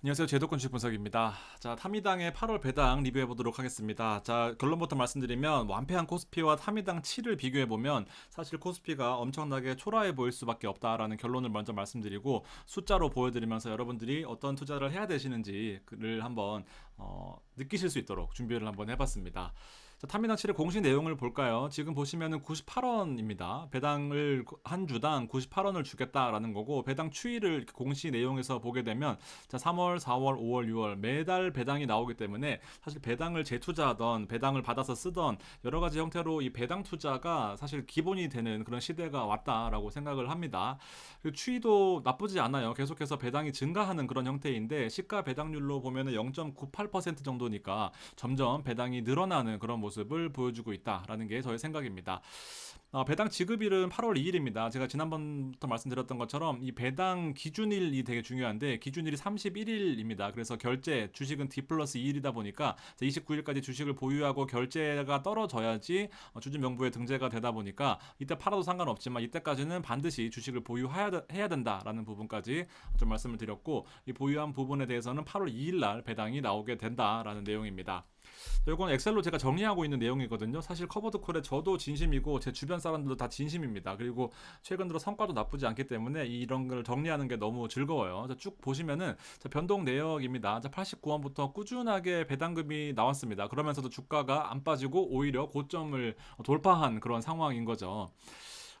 안녕하세요. 제도권 주식 분석입니다. 자, 타미당의 8월 배당 리뷰해 보도록 하겠습니다. 자, 결론부터 말씀드리면 완패한 코스피와 타미당 7을 비교해 보면 사실 코스피가 엄청나게 초라해 보일 수밖에 없다라는 결론을 먼저 말씀드리고 숫자로 보여드리면서 여러분들이 어떤 투자를 해야 되시는지를 한번 어, 느끼실 수 있도록 준비를 한번 해봤습니다. 자, 타미당 7의 공식 내용을 볼까요? 지금 보시면은 98원입니다. 배당을 한 주당 98원을 주겠다라는 거고 배당 추이를 공식 내용에서 보게 되면 자, 3월, 4월, 5월, 6월 매달 배당이 나오기 때문에 사실 배당을 재투자하던 배당을 받아서 쓰던 여러 가지 형태로 이 배당 투자가 사실 기본이 되는 그런 시대가 왔다라고 생각을 합니다. 그리고 추이도 나쁘지 않아요. 계속해서 배당이 증가하는 그런 형태인데 시가 배당률로 보면은 0.98% 정도니까 점점 배당이 늘어나는 그런 모습 을 보여주고 있다라는 게 저의 생각입니다. 어, 배당 지급일은 8월 2일입니다. 제가 지난번부터 말씀드렸던 것처럼 이 배당 기준일이 되게 중요한데 기준일이 31일입니다. 그래서 결제 주식은 D 플러스 2일이다 보니까 29일까지 주식을 보유하고 결제가 떨어져야지 어, 주주 명부에 등재가 되다 보니까 이때 팔아도 상관없지만 이때까지는 반드시 주식을 보유해야 해야 된다라는 부분까지 좀 말씀을 드렸고 이 보유한 부분에 대해서는 8월 2일 날 배당이 나오게 된다라는 내용입니다. 이건 엑셀로 제가 정리하고 있는 내용이거든요. 사실 커버드 콜에 저도 진심이고 제 주변 사람들도 다 진심입니다. 그리고 최근 들어 성과도 나쁘지 않기 때문에 이런 걸 정리하는 게 너무 즐거워요. 쭉 보시면은 변동 내역입니다. 89원부터 꾸준하게 배당금이 나왔습니다. 그러면서도 주가가 안 빠지고 오히려 고점을 돌파한 그런 상황인 거죠.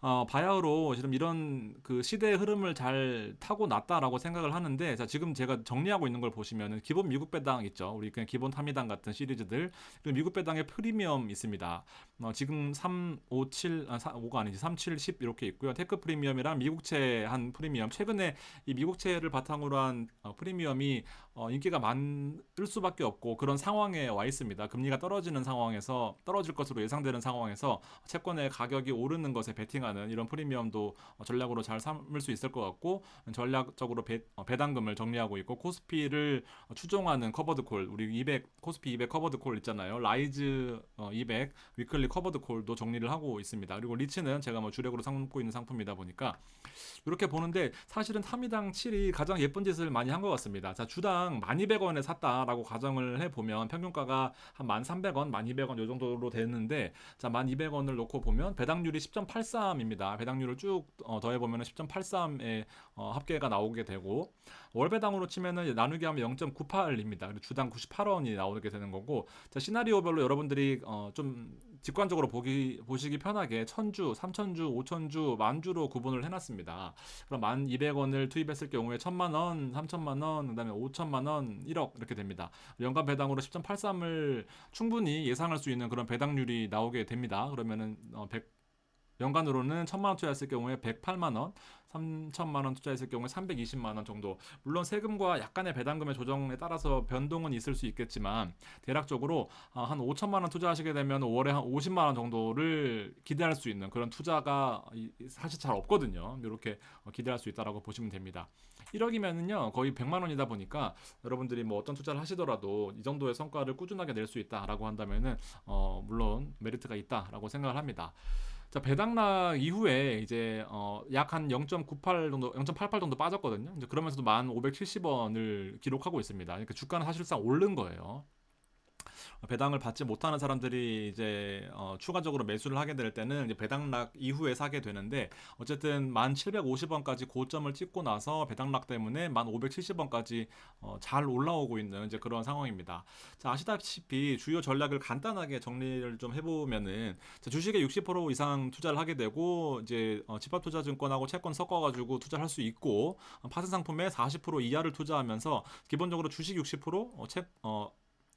어, 바야흐로 지금 이런 그 시대의 흐름을 잘 타고 났다라고 생각을 하는데 자, 지금 제가 정리하고 있는 걸 보시면은 기본 미국 배당 있죠. 우리 그냥 기본 타미당 같은 시리즈들 그리고 미국 배당의 프리미엄 있습니다. 어, 지금 3, 5, 7, 아, 4, 5가 아니지 3, 7, 10 이렇게 있고요. 테크 프리미엄이랑 미국채 한 프리미엄 최근에 이 미국채를 바탕으로 한 어, 프리미엄이 어, 인기가 많을 수밖에 없고 그런 상황에 와 있습니다. 금리가 떨어지는 상황에서 떨어질 것으로 예상되는 상황에서 채권의 가격이 오르는 것에 베팅하 는 이런 프리미엄도 어, 전략으로 잘 삼을 수 있을 것 같고 전략적으로 배, 어, 배당금을 정리하고 있고 코스피를 추종하는 커버드 콜 우리 200 코스피 200 커버드 콜 있잖아요. 라이즈 200 위클리 커버드 콜도 정리를 하고 있습니다. 그리고 리츠는 제가 뭐 주력으로 삼고 있는 상품이다 보니까 이렇게 보는데 사실은 타미당 7이 가장 예쁜 짓을 많이 한 것 같습니다. 자 주당 주당 1200원에 샀다라고 가정을 해보면 평균가가 한 1300원, 1200원 요 정도로 되는데 자 1200원을 놓고 보면 배당률이 10.83 입니다. 배당률을 쭉 어, 더해보면 10.83의 어, 합계가 나오게 되고 월배당으로 치면은 나누기 하면 0.98입니다. 주당 98원이 나오게 되는 거고 자 시나리오별로 여러분들이 어, 좀 직관적으로 보기 보시기 편하게 천주, 삼천주, 오천주, 만주로 구분을 해놨습니다. 그럼 만 200원을 투입했을 경우에 천만 원, 삼천만 원, 그다음에 오천만 원, 1억 이렇게 됩니다. 연간 배당으로 10.83을 충분히 예상할 수 있는 그런 배당률이 나오게 됩니다. 그러면은 어, 100 연간으로는 천만 원 투자했을 경우에 108만 원, 3천만 원 투자했을 경우에 320만 원 정도. 물론 세금과 약간의 배당금의 조정에 따라서 변동은 있을 수 있겠지만 대략적으로 아, 한 5천만 원 투자하시게 되면 월에 한 50만 원 정도를 기대할 수 있는 그런 투자가 사실 잘 없거든요. 이렇게 어, 기대할 수 있다라고 보시면 됩니다. 1억이면은요 거의 100만 원이다 보니까 여러분들이 뭐 어떤 투자를 하시더라도 이 정도의 성과를 꾸준하게 낼 수 있다라고 한다면은 어 물론 메리트가 있다라고 생각을 합니다. 자, 배당락 이후에 이제 어, 약 한 0.98 정도, 0.88 정도 빠졌거든요. 이제 그러면서도 1,570원을 기록하고 있습니다. 그러니까 주가는 사실상 오른 거예요. 배당을 받지 못하는 사람들이 이제 어, 추가적으로 매수를 하게 될 때는 배당락 이후에 사게 되는데 어쨌든 1,750원까지 고점을 찍고 나서 배당락 때문에 1,570원까지 어, 잘 올라오고 있는 이제 그런 상황입니다. 자, 아시다시피 주요 전략을 간단하게 정리를 좀 해보면은 자, 주식에 60% 이상 투자를 하게 되고 이제 어, 집합투자증권하고 채권 섞어가지고 투자를 할 수 있고 어, 파생 상품에 40% 이하를 투자하면서 기본적으로 주식 60% 어, 채, 어,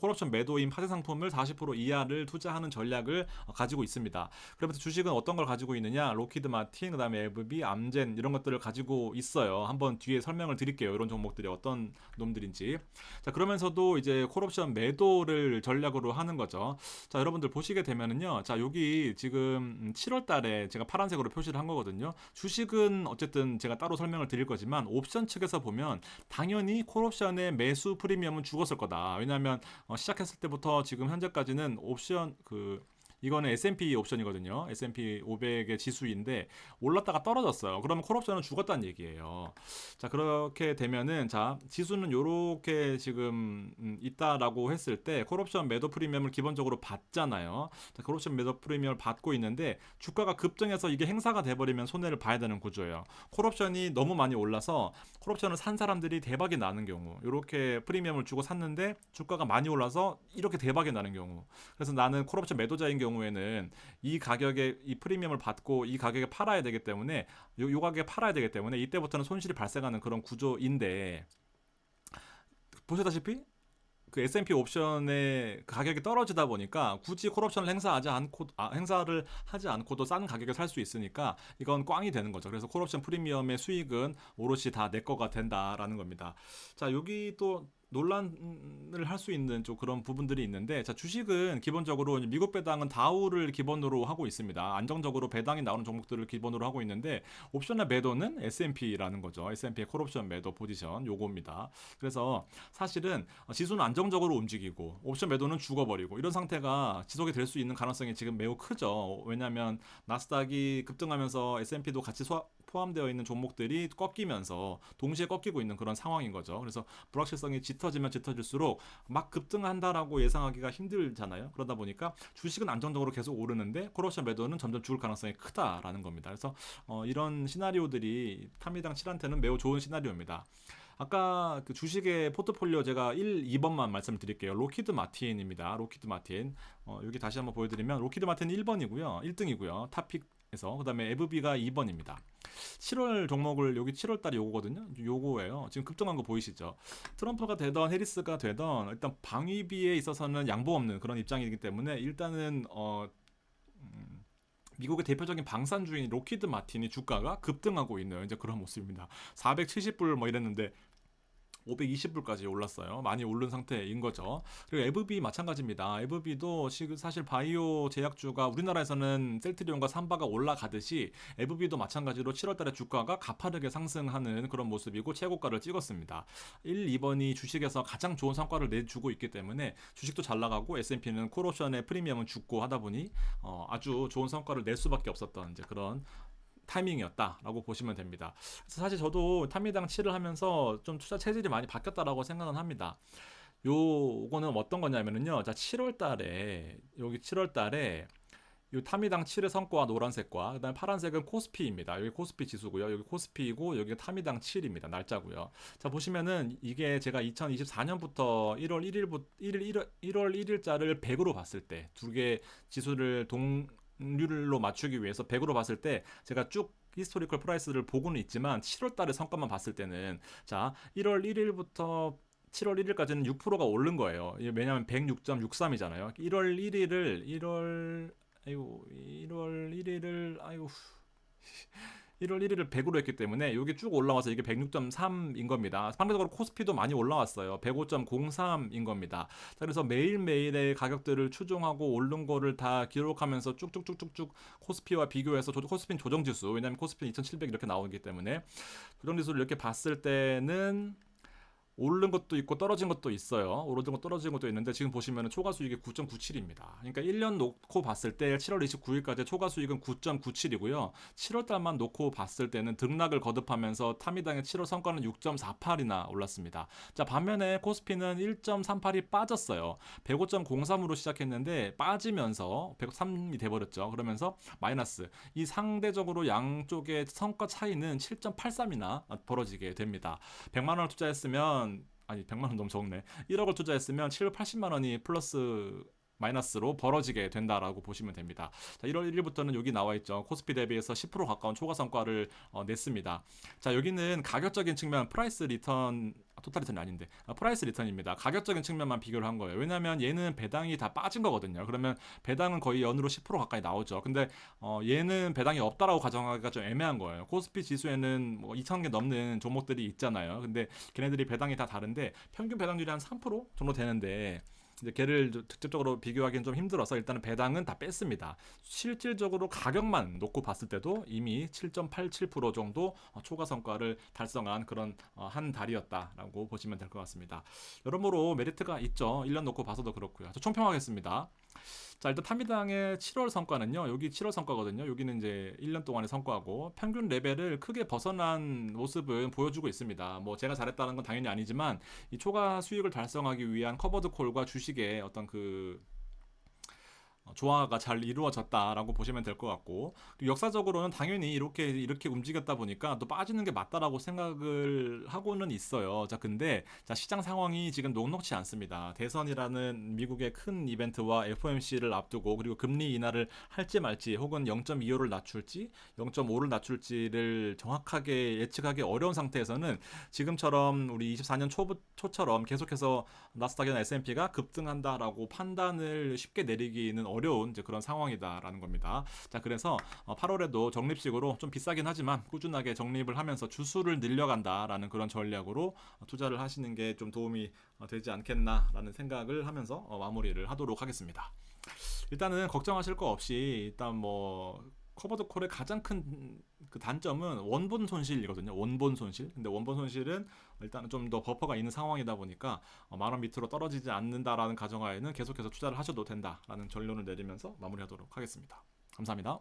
콜옵션 매도인 파생 상품을 40% 이하를 투자하는 전략을 어, 가지고 있습니다. 그러면서 주식은 어떤 걸 가지고 있느냐? 로키드 마틴, 그다음에 에브비, 암젠 이런 것들을 가지고 있어요. 한번 뒤에 설명을 드릴게요. 이런 종목들이 어떤 놈들인지. 자, 그러면서도 이제 콜옵션 매도를 전략으로 하는 거죠. 자, 여러분들 보시게 되면은요. 자, 여기 지금 7월 달에 제가 파란색으로 표시를 한 거거든요. 주식은 어쨌든 제가 따로 설명을 드릴 거지만 옵션 측에서 보면 당연히 콜옵션의 매수 프리미엄은 죽었을 거다. 왜냐하면 어, 시작했을 때부터 지금 현재까지는 옵션 그 이거는 S&P 옵션이거든요. S&P 500의 지수인데 올랐다가 떨어졌어요. 그러면 콜옵션은 죽었다는 얘기예요. 자 그렇게 되면은 자 지수는 요렇게 지금 음, 있다라고 했을 때 콜옵션 매도 프리미엄을 기본적으로 받잖아요. 자 콜옵션 매도 프리미엄을 받고 있는데 주가가 급등해서 이게 행사가 돼버리면 손해를 봐야 되는 구조예요. 콜옵션이 너무 많이 올라서 콜옵션을 산 사람들이 대박이 나는 경우 이렇게 프리미엄을 주고 샀는데 주가가 많이 올라서 이렇게 대박이 나는 경우 그래서 나는 콜옵션 매도자인 경우 에는 이 가격에 이 프리미엄을 받고 이 가격에 팔아야 되기 때문에 요, 요 가격에 팔아야 되기 때문에 이때부터는 손실이 발생하는 그런 구조인데 보셨다시피 그 S&P 옵션의 그 가격이 떨어지다 보니까 굳이 콜옵션을 행사하지 않고 아, 행사를 하지 않고도 싼 가격에 살 수 있으니까 이건 꽝이 되는 거죠. 그래서 콜옵션 프리미엄의 수익은 오롯이 다 내 거가 된다라는 겁니다. 자 여기 또 논란을 할 수 있는 좀 그런 부분들이 있는데 자 주식은 기본적으로 미국 배당은 다우를 기본으로 하고 있습니다. 안정적으로 배당이 나오는 종목들을 기본으로 하고 있는데 옵션의 매도는 S&P라는 거죠. S&P의 콜옵션 매도 포지션 요겁니다. 그래서 사실은 지수는 안정적으로 움직이고 옵션 매도는 죽어버리고 이런 상태가 지속이 될 수 있는 가능성이 지금 매우 크죠. 왜냐하면 나스닥이 급등하면서 S&P도 같이 소화, 포함되어 있는 종목들이 꺾이면서 동시에 꺾이고 있는 그런 상황인 거죠. 그래서 불확실성이 짙어지면 짙어질수록 막 급등한다라고 예상하기가 힘들잖아요. 그러다 보니까 주식은 안정적으로 계속 오르는데 콜옵션 매도는 점점 죽을 가능성이 크다라는 겁니다. 그래서 어, 이런 시나리오들이 타미당 7한테는 매우 좋은 시나리오입니다. 아까 그 주식의 포트폴리오 제가 1, 2번만 말씀을 드릴게요. 로키드 마틴입니다. 로키드 마틴. 어, 여기 다시 한번 보여드리면 로키드 마틴 1번이고요. 1등이고요. 타픽 에서 그다음에 에브비가 2번입니다. 7월 종목을 여기 7월 달이 요거거든요. 요거예요. 지금 급등한 거 보이시죠? 트럼프가 되던 해리스가 되던 일단 방위비에 있어서는 양보 없는 그런 입장이기 때문에 일단은 어 음, 미국의 대표적인 방산주인 로키드 마틴이 주가가 급등하고 있는 이제 그런 모습입니다. 470불 뭐 이랬는데 520불까지 올랐어요. 많이 오른 상태인 거죠. 그리고 에브비 마찬가지입니다. 에브비도 사실 바이오 제약주가 우리나라에서는 셀트리온과 삼바가 올라가듯이 에브비도 마찬가지로 7월달에 주가가 가파르게 상승하는 그런 모습이고 최고가를 찍었습니다. 1, 2번이 주식에서 가장 좋은 성과를 내주고 있기 때문에 주식도 잘 나가고 S&P는 콜옵션의 프리미엄은 죽고 하다 보니 어, 아주 좋은 성과를 낼 수밖에 없었던 이제 그런 타이밍이었다라고 보시면 됩니다. 그래서 사실 저도 타미당 7을 하면서 좀 투자 체질이 많이 바뀌었다라고 생각은 합니다. 요거는 어떤 거냐면은요. 자, 7월 달에 여기 7월 달에 이 타미당 7의 성과 노란색과 그다음에 파란색은 코스피입니다. 여기 코스피 지수고요. 여기 코스피이고 여기 타미당 7입니다. 날짜고요. 자 보시면은 이게 제가 2024년부터 1월 1일부터 1일 1월, 1월 1일자를 100으로 봤을 때 두 개 지수를 동 률로 맞추기 위해서 100으로 봤을 때 제가 쭉 히스토리컬 프라이스를 보고는 있지만 7월 달의 성과만 봤을 때는 자 1월 1일부터 7월 1일까지는 6%가 오른 거예요. 왜냐하면 106.63이잖아요. 1월 1일을 1월 아이고 1월 1일을 아이고 1월 1일을 100으로 했기 때문에 여기 쭉 올라와서 이게 106.3인 겁니다. 상대적으로 코스피도 많이 올라왔어요. 105.03인 겁니다. 자, 그래서 매일매일의 가격들을 추종하고 오른 거를 다 기록하면서 쭉쭉쭉쭉쭉 코스피와 비교해서 코스피는 조정지수 왜냐하면 코스피는 2700 이렇게 나오기 때문에 조정지수를 이렇게 봤을 때는 오른 것도 있고 떨어진 것도 있어요. 오른 것 떨어진 것도 있는데 지금 보시면 초과 수익이 9.97입니다. 그러니까 1년 놓고 봤을 때 7월 29일까지 초과 수익은 9.97이고요. 7월 달만 놓고 봤을 때는 등락을 거듭하면서 타미당의 7월 성과는 6.48이나 올랐습니다. 자, 반면에 코스피는 1.38이 빠졌어요. 105.03으로 시작했는데 빠지면서 103이 돼 버렸죠. 그러면서 마이너스. 이 상대적으로 양쪽의 성과 차이는 7.83이나 벌어지게 됩니다. 100만 원을 투자했으면 아니 100만 원 너무 적네. 1억을 투자했으면 780만 원이 플러스 마이너스로 벌어지게 된다라고 보시면 됩니다. 자, 1월 1일부터는 여기 나와 있죠. 코스피 대비해서 10% 가까운 초과 성과를 어, 냈습니다. 자, 여기는 가격적인 측면 프라이스 리턴 아, 토탈 리턴이 아닌데 아, 프라이스 리턴입니다. 가격적인 측면만 비교를 한 거예요. 왜냐하면 얘는 배당이 다 빠진 거거든요. 그러면 배당은 거의 연으로 10% 가까이 나오죠. 근데 어, 얘는 배당이 없다라고 가정하기가 좀 애매한 거예요. 코스피 지수에는 뭐 2,000개 넘는 종목들이 있잖아요. 근데 걔네들이 배당이 다 다른데 평균 배당률이 한 3% 정도 되는데 이제 걔를 직접적으로 비교하기는 좀 힘들어서 일단은 배당은 다 뺐습니다. 실질적으로 가격만 놓고 봤을 때도 이미 7.87% 정도 어, 초과 성과를 달성한 그런 어, 한 달이었다라고 보시면 될 것 같습니다. 여러모로 메리트가 있죠. 1년 놓고 봐서도 그렇고요. 총평하겠습니다. 자, 일단 타미당의 7월 성과는요. 여기 7월 성과거든요. 여기는 이제 1년 동안의 성과고 평균 레벨을 크게 벗어난 모습은 보여주고 있습니다. 뭐 제가 잘했다는 건 당연히 아니지만 이 초과 수익을 달성하기 위한 커버드 콜과 주식의 어떤 그 어, 조화가 잘 이루어졌다라고 보시면 될 것 같고 역사적으로는 당연히 이렇게 이렇게 움직였다 보니까 또 빠지는 게 맞다라고 생각을 하고는 있어요. 자 근데 자 시장 상황이 지금 녹록치 않습니다. 대선이라는 미국의 큰 이벤트와 FOMC를 앞두고 그리고 금리 인하를 할지 말지 혹은 0.25를 낮출지 0.5를 낮출지를 정확하게 예측하기 어려운 상태에서는 지금처럼 우리 24년 초부, 초처럼 계속해서 나스닥이나 S&P가 급등한다라고 판단을 쉽게 내리기는 어려 운 이제 그런 상황이다라는 겁니다. 자, 그래서 8월에도 적립식으로 좀 비싸긴 하지만 꾸준하게 적립을 하면서 주수를 늘려간다라는 그런 전략으로 어, 투자를 하시는 게 좀 도움이 어, 되지 않겠나라는 생각을 하면서 어, 마무리를 하도록 하겠습니다. 일단은 걱정하실 거 없이 일단 뭐 커버드 콜의 가장 큰 그 단점은 원본 손실이거든요. 원본 손실. 근데 원본 손실은 일단은 좀 더 버퍼가 있는 상황이다 보니까 어, 만원 밑으로 떨어지지 않는다라는 가정하에는 계속해서 투자를 하셔도 된다라는 결론을 내리면서 마무리하도록 하겠습니다. 감사합니다.